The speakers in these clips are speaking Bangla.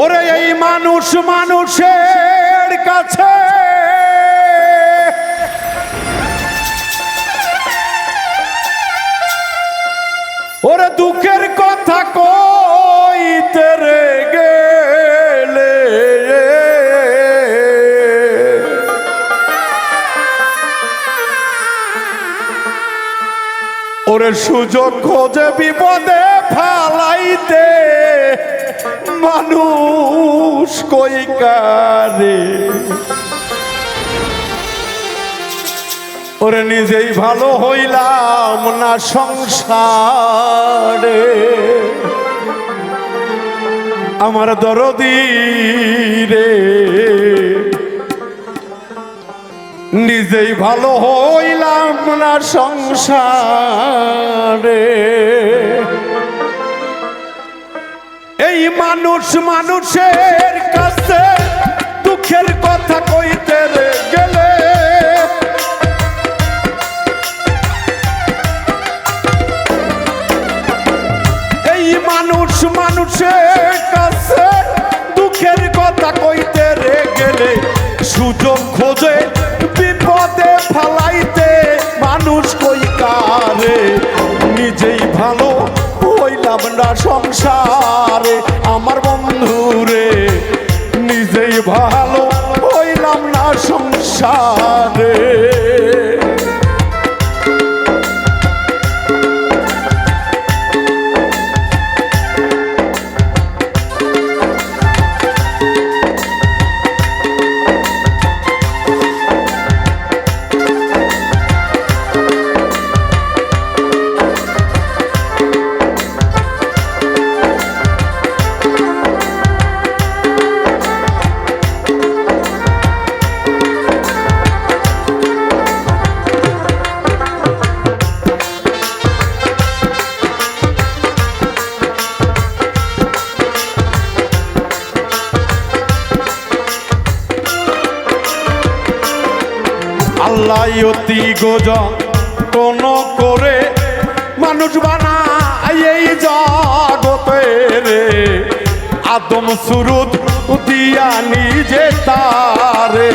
ওরে এই মানুষ মানুষের কাছে। ওরে দুঃখের কথা কইতে রে গেলে। ওরে সুযোগ খোঁজে বিপদে ফালাইতে মানুষ কই কারে ওরে নিজেই ভালো হইলাম না সংসারে। আমার দরদি রে। নিজেই ভালো হইলাম না সংসারে। এই মানুষ মানুষের কাছে দুঃখের কথা কইতে গেলে। এই মানুষ মানুষের কাছে দুঃখের কথা কইতে গেলে। সুযোগ খোঁজে বিপদে ফালাইতে মানুষ কই কারে? নিজেই ভালো হইলাম না সংসারে। আমার বন্ধুরে নিজেই ভালো হইলাম না সংসারে। অতি গোজন কোন করে মানুষ বানায় এই জগতে রে। আদম সুরুত দিয়া নিজে তারে।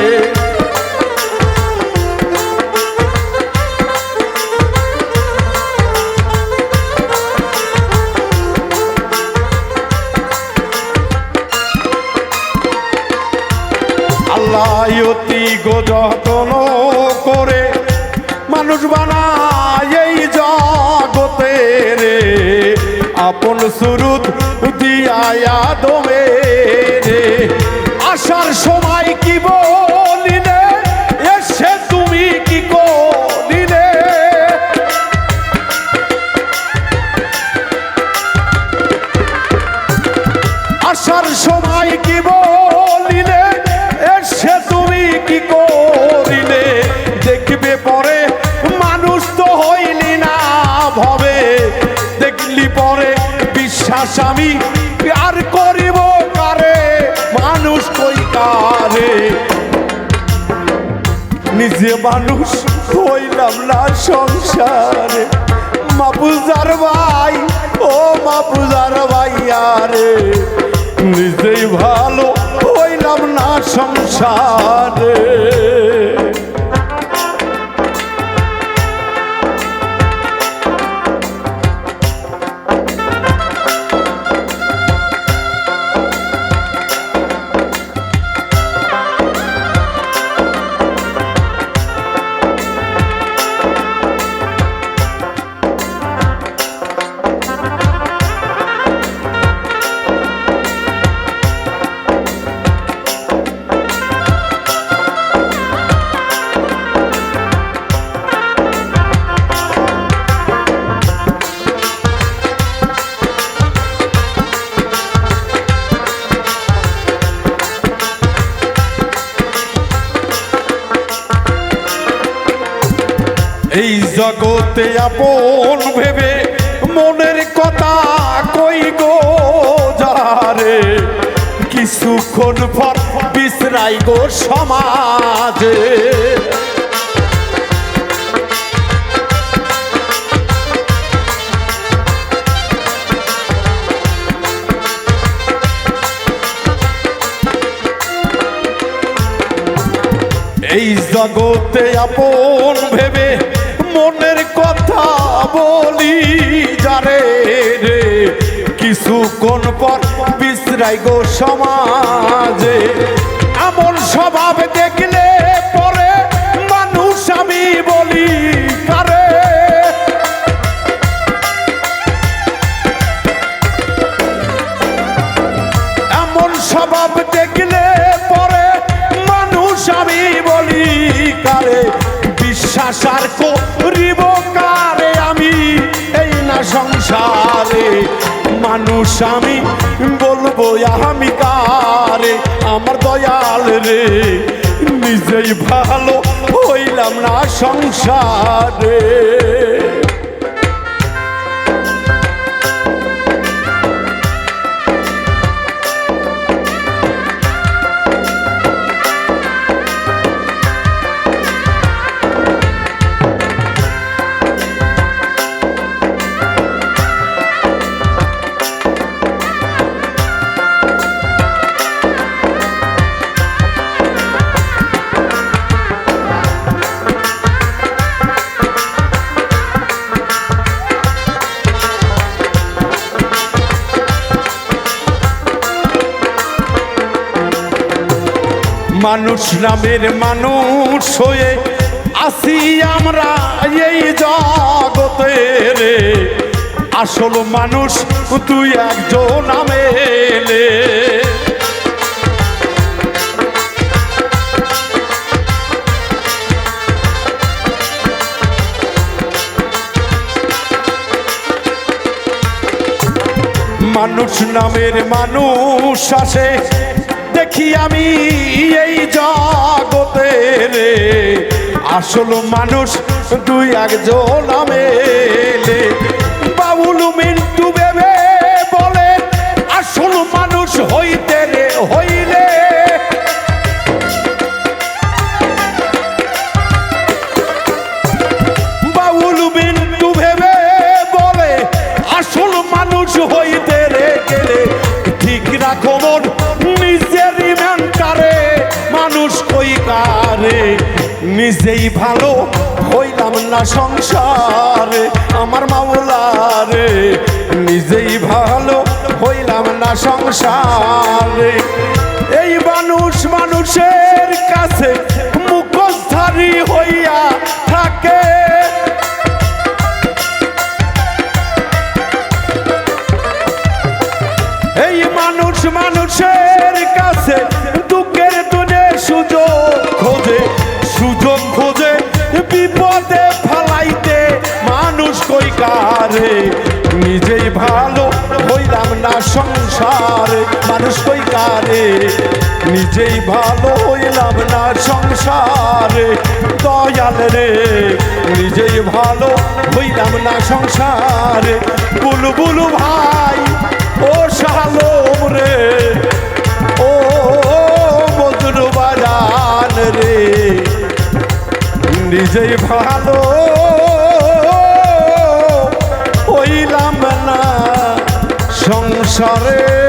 আল্লাহ অতি গোযতন করে মানুষ বানায় এই জগতে রে। আপন সুরুত দিয়া দমে রে। আসার সময় আমি আর করিব কারে? মানুষ কই কারে? নিজে মানুষ হইলাম না সংসারে। মাপুজার ভাই, ও মাপুজার ভাই আরে নিজেই ভালো হইলাম না সংসারে। জগতে আপন ভেবে মনের কথা কই গো যারে? কিছুক্ষণ পর বিশ্রাই গো সমাজে। এই জগতে আপন ভেবে কিছুক্ষণ পর বিশ্রাই গো সমাজে। এমন স্বভাব দেখলে পরে মানুষ আমি বলি কারে। এমন স্বভাব দেখলে পরে মানুষ আমি বলি কারে। বিশ্বাস আর করিব কারে আমি এই না সংসারে। মানুষ আমি বলব আমি কারে? আমার দয়াল রে নিজেই ভালো হইলাম না সংসারে। মানুষ নামের মানুষ হয়ে আসি আমরা এই জগতে রে। আসল মানুষ, তুই একজন নামেলে মানুষ নামের মানুষ আসে দেখি আমি এই জগতে রে। আসল মানুষ দুই একজন নামেলে নিজেই ভালো হইলাম না সংসারে, আমার মাওলারে। নিজেই ভালো হইলাম না সংসার। এই মানুষ মানুষের কাছে মুখোশধারী হইয়া কারে নিজেই ভালো হইলাম না সংসারে, মানুষ কই কারে? নিজেই ভালো হইলাম না সংসারে, দয়াল রে, নিজেই ভালো হইলাম না সংসারে। বুলু বুলু ভাই, ও শালোম রে, ও মধুর বাজান রে। নিজেই ভালো হইলাম না। সংসারে